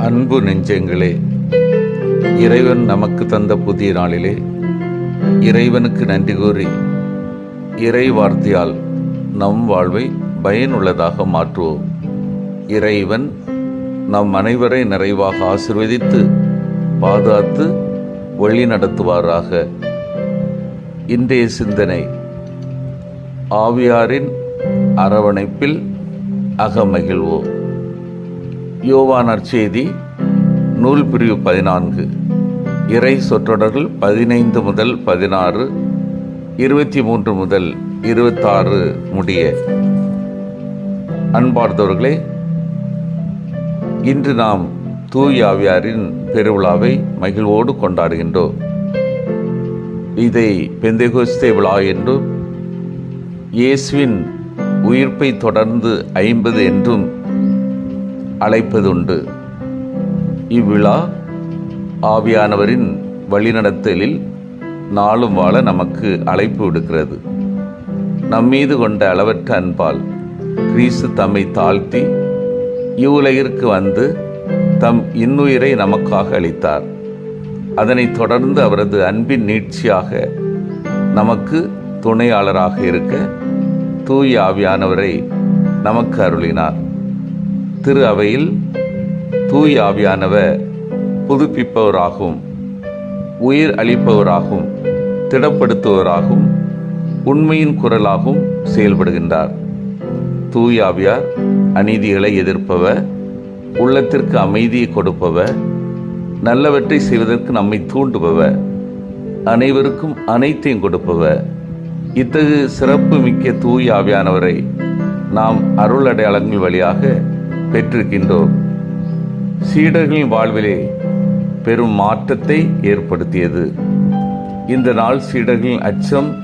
அன்பு நெஞ்சங்களே இறைவன் நமக்கு தந்த புதிய நாளிலே இறைவனுக்கு நன்றி கூறி இறை வார்த்தையால் நம் வாழ்வை பயனுள்ளதாக மாற்றுவோம். இறைவன் நம் அனைவரை நிறைவாக ஆசிர்வதித்து பாதுகாத்து வழி நடத்துவாராக. இன்றைய சிந்தனை ஆவியாரின் அரவணைப்பில் அகமகிழ்வோம். யோவா செய்தி நூல் பிரிவு பதினான்கு. இறை சொற்றொடர்கள் பதினைந்து முதல் பதினாறு இருபத்தி மூன்று முதல் இருபத்தாறு முடிய. அன்பார்ந்தவர்களே இன்று நாம் தூயாவியாரின் பெருவிழாவை மகிழ்வோடு கொண்டாடுகின்றோம். இதை பெந்தைகோஸ்தே விழா என்றும் இயேசுவின் உயிர்ப்பை தொடர்ந்து ஐம்பது என்றும் அழைப்பதுண்டு. இவ்விழா ஆவியானவரின் வழிநடத்தலில் நாளும் வாழ நமக்கு அழைப்பு விடுக்கிறது. நம்மீது கொண்ட அளவற்ற அன்பால் கிறிஸ்து தம்மை தாழ்த்தி இவ்வுலகிற்கு வந்து தம் இன்னுயிரை நமக்காக அளித்தார். அதனைத் தொடர்ந்து அவரது அன்பின் நீட்சியாக நமக்கு துணையாளராக இருக்க தூய் ஆவியானவரை நமக்கு அருளினார். திரு அவையில் தூய் ஆவியானவர் புதுப்பிப்பவராகவும் உயிர் அளிப்பவராகவும் திடப்படுத்துவராகவும் உண்மையின் குரலாகவும் செயல்படுகின்றார். தூய் ஆவியார் அநீதிகளை எதிர்ப்பவர் உள்ளத்திற்கு அமைதியை கொடுப்பவர் நல்லவற்றை செய்வதற்கு நம்மை தூண்டுபவர் அனைவருக்கும் அனைத்தையும் கொடுப்பவர். இத்தகு சிறப்பு மிக்க தூய் ஆவியானவரை நாம் அருள் அடையாளங்கள் வழியாக பெற்றிருக்கின்றோம். சீடர்களின் வாழ்விலே பெரும் மாற்றத்தை ஏற்படுத்தியது. இந்த நாள் சீடர்களின் அச்சம்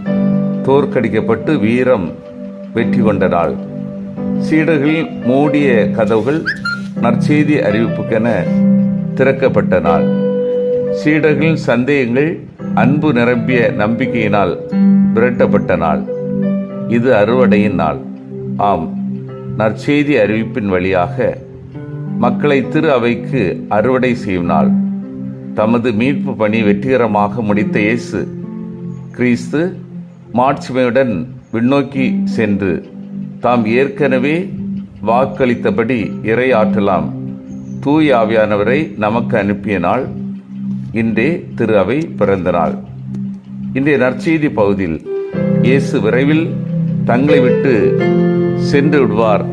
தோற்கடிக்கப்பட்டு வீரம் வெற்றி கொண்ட நாள். சீடர்களின் மூடிய கதவுகள் நற்செய்தி அறிவிப்புக்கென திறக்கப்பட்ட நாள். சீடர்களின் சந்தேகங்கள் அன்பு நிரம்பிய நம்பிக்கையினால் விரட்டப்பட்ட நாள். இது அறுவடையின் நாள். ஆம். நற்செய்தி அறிவிப்பின் வழியாக மக்களை திரு அவைக்கு அறுவடை செய்யும் நாள். தமது மீட்பு பணி வெற்றிகரமாக முடித்த இயேசு கிறிஸ்து மாட்சிமையுடன் விண்ணோக்கி சென்று தாம் ஏற்கனவே வாக்களித்தபடி இறை ஆற்றலாம் தூய் ஆவியானவரை நமக்கு அனுப்பிய நாள். இன்றே திரு அவை பிறந்த நாள். இன்றைய நற்செய்தி பகுதியில் இயேசு விரைவில் தங்களை விட்டு சென்று விடுவார்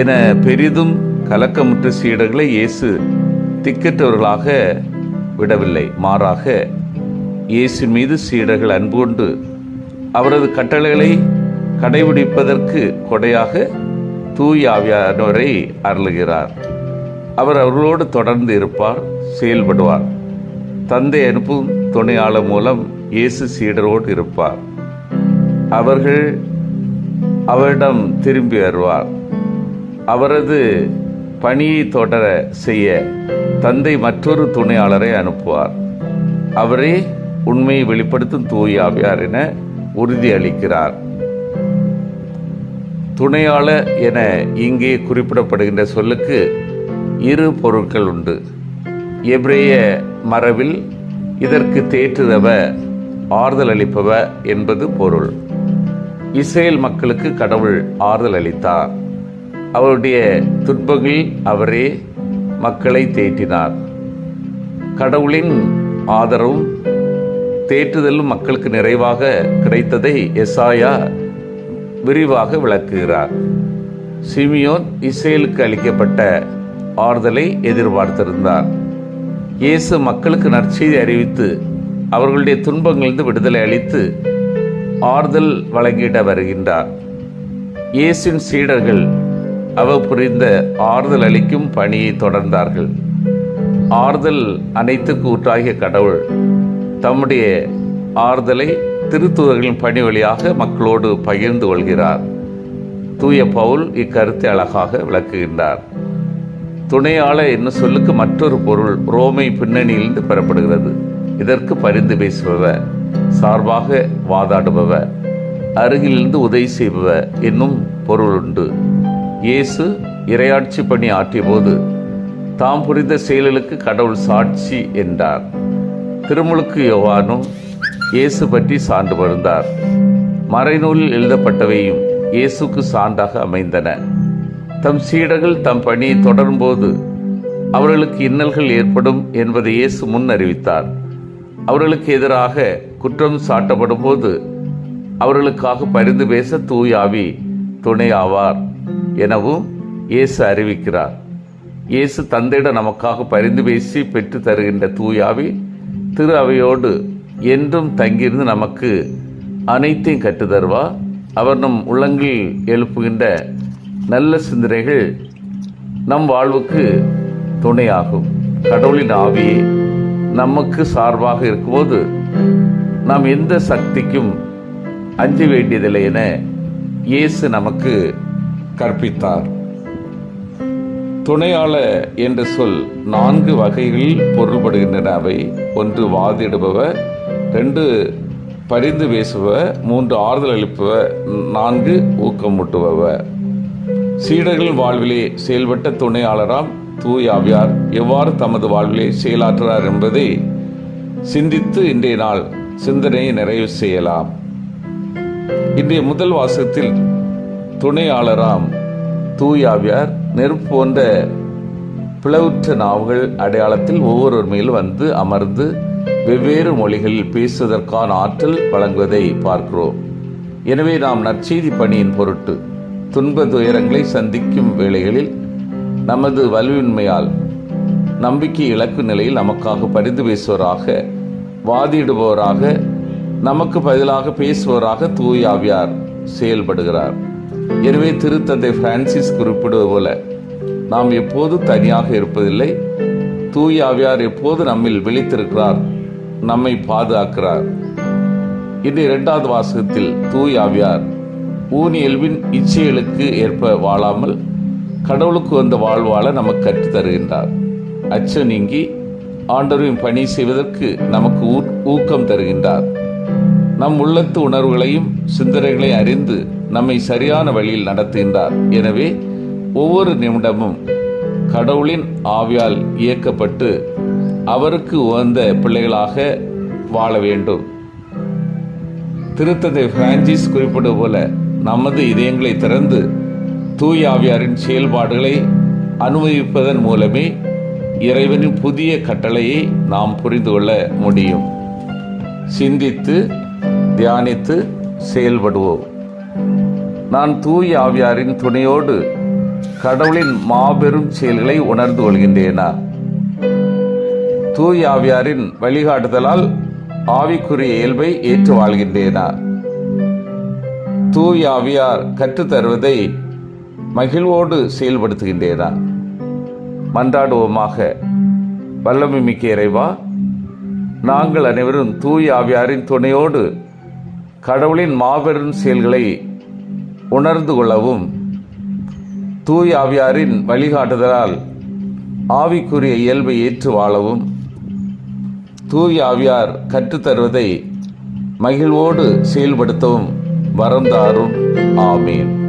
என பெரிதும் கலக்கமுற்ற சீடர்களை இயேசு திக்கற்றவர்களாக விடவில்லை. மாறாக இயேசு மீது சீடர்கள் அன்பு கொண்டு அவரது கட்டளைகளை கடைபிடிப்பதற்கு கொடையாக தூய் ஆவியானோரை அருளுகிறார். அவர் அவர்களோடு தொடர்ந்து இருப்பார் செயல்படுவார். தந்தை அனுப்பும் துணையாளர் மூலம் இயேசு சீடரோடு இருப்பார். அவர்கள் அவரிடம் திரும்பி வருவார். அவரது பணியை தொடர செய்ய தந்தை மற்றொரு துணையாளரை அனுப்புவார். அவரே உண்மையை வெளிப்படுத்தும் தூய் ஆவியார் என உறுதியளிக்கிறார் துணையாளர் என இங்கே குறிப்பிடப்படுகின்ற சொல்லுக்கு இரு பொருட்கள் உண்டு. எப்ரேய மரபில் இதற்கு தேற்றுதவ ஆறுதல் அளிப்பவ என்பது பொருள். இஸ்ரேல் மக்களுக்கு கடவுள் ஆறுதல் அளித்தார். அவருடைய துன்பங்களில் அவரே மக்களை தேற்றினார். கடவுளின் ஆதரவும் தேற்றுதலும் மக்களுக்கு நிறைவாக கிடைத்ததை எசாயா விரிவாக விளக்குகிறார். சிமியோன் இஸ்ரேலுக்கு அளிக்கப்பட்ட ஆறுதலை எதிர்பார்த்திருந்தார். இயேசு மக்களுக்கு நற்செய்தி அறிவித்து அவர்களுடைய துன்பங்களிலிருந்து விடுதலை அளித்து ஆறுதல் வழங்கிட வருகின்றார். இயேசின் சீடர்கள் அவர் புரிந்த ஆறுதல் அளிக்கும் பணியை தொடர்ந்தார்கள். ஆறுதல் அனைத்துக்கு கூற்றாகிய கடவுள் தம்முடைய ஆறுதலை திருத்துவர்களின் பணி வழியாக மக்களோடு பகிர்ந்து கொள்கிறார். தூய பவுல் இக்கருத்தை அழகாக விளக்குகின்றார். துணையாளர் என்ன சொல்லுக்கு மற்றொரு பொருள் ரோமை பின்னணியிலிருந்து பெறப்படுகிறது. இதற்கு பரிந்து பேசுபவர். சார்பாக வாதாடுபவர் அருகிலிருந்து உதவி செய்பவர் என்னும் பொருள் உண்டு. இயேசு இரையாட்சி பணி ஆற்றிய போது தாம் புரிந்த செயல்களுக்கு கடவுள் சாட்சி என்றார். திருமுழுக்கு யோவானும் இயேசு பற்றி சான்று பருந்தார் மறைநூலில் எழுதப்பட்டவையும் இயேசுக்கு சான்றாக அமைந்தன. தம் சீடர்கள் தம் பணியை தொடரும்போது அவர்களுக்கு இன்னல்கள் ஏற்படும் என்பதை இயேசு முன் அறிவித்தார். அவர்களுக்கு எதிராக குற்றம் சாட்டப்படும் போது அவர்களுக்காக பரிந்து பேச தூயாவி துணையாவார் எனவும் இயேசு அறிவிக்கிறார். இயேசு தந்தையிடம் நமக்காக பரிந்து பேசி பெற்று தருகின்ற தூயாவி திரு அவையோடு என்றும் தங்கியிருந்து நமக்கு அனைத்தையும் கற்றுத் தருவார் அவர் நம் உள்ளங்களில் எழுப்புகின்ற நல்ல சிந்தனைகள் நம் வாழ்வுக்கு துணையாகும். கடவுளின் ஆவியே. நமக்கு சார்பாக இருக்கும்போது நாம் எந்த சக்திக்கும் அஞ்ச வேண்டியதில்லை என இயேசு நமக்கு கற்பித்தார். துணையாளர் என்ற சொல் நான்கு வகைகளில் பொருள்படுகின்றன. அவை ஒன்று வாதிடுபவர் ரெண்டு பரிந்து பேசுபவர் மூன்று ஆறுதல் அளிப்பவர் நான்கு ஊக்கமூட்டுபவர் சீடர்கள் வாழ்விலே செயல்பட்ட துணையாளராம் தூயாவியார் எவ்வாறு தமது வாழ்விலே செயலாற்றுகிறார் என்பதை சிந்தித்து இன்றைய நாள் சிந்தனையை நிறைவு செய்யலாம். இன்றைய முதல் வாசகத்தில் துணையாளராம் தூயாவியார் நெருப்பு போன்ற பிளவுற்ற நாவுகள் அடையாளத்தில் ஒவ்வொருவர் மேலும் வந்து அமர்ந்து வெவ்வேறு மொழிகளில் பேசுவதற்கான ஆற்றல் வழங்குவதை பார்க்கிறோம். எனவே நாம் நற்செய்தி பணியின் பொருட்டு துன்ப துயரங்களை சந்திக்கும் வேளைகளில் நமது வலுவின்மையால் நம்பிக்கை இலக்கு நிலையில் நமக்காக பரிந்து பேசுவராக வாதிடுபவராக நமக்கு பதிலாக பேசுவராக தூயாவியார் செயல்படுகிறார். எனவே திருத்தந்தை பிரான்சிஸ் குறிப்பிடுவது போல நாம் எப்போது தனியாக இருப்பதில்லை தூயாவியார் எப்போது நம்மில் விழித்திருக்கிறார் நம்மை பாதுகாக்கிறார். இது இரண்டாவது வாசகத்தில் தூயாவியார் ஊனியல்வின் இச்சைகளுக்கு ஏற்ப வாழாமல் கடவுளுக்கு வந்த வாழ்வாழ நமக்கு கற்றுத் தருகின்றார் அச்சம் நீங்கி ஆண்டவரின் பணி செய்வதற்கு நமக்கு ஊ- ஊக்கம் தருகின்றார். நம் உள்ளத்து உணர்வுகளையும் சிந்தனைகளையும் அறிந்து நம்மை சரியான வழியில் நடத்துகின்றார். எனவே ஒவ்வொரு நிமிடமும் கடவுளின் ஆவியால் இயக்கப்பட்டு அவருக்கு உகந்த பிள்ளைகளாக வாழ வேண்டும். திருத்தந்தை பிரான்சிஸ் குறிப்பிடுவது போல நமது இதயங்களை திறந்து தூய் ஆவியாரின் செயல்பாடுகளை அனுபவிப்பதன் மூலமே இறைவனின் புதிய கட்டளையை நாம் புரிந்து கொள்ள முடியும். சிந்தித்து தியானித்து செயல்படுவோம். நான் தூய் ஆவியாரின் துணையோடு கடவுளின் மாபெரும் செயல்களை உணர்ந்து கொள்கின்றேனா? தூய் ஆவியாரின் வழிகாட்டுதலால் ஆவிக்குரிய இயல்பை ஏற்று வாழ்கின்றேனா? தூய் ஆவியார் கற்றுத் தருவதை மகிழ்வோடு செயல்படுத்துகின்றேனா மன்றாடுவோமாக வல்லமை மிக்க இறைவா நாங்கள் அனைவரும் தூய் ஆவியாரின் துணையோடு கடவுளின் மாபெரும் செயல்களை உணர்ந்து கொள்ளவும் தூய் ஆவியாரின் வழிகாட்டுதலால் ஆவிக்குரிய இயல்பை ஏற்று வாழவும் தூய் ஆவியார் கற்றுத்தருவதை மகிழ்வோடு செயல்படுத்தவும் வரம் தாரும். ஆமீன்.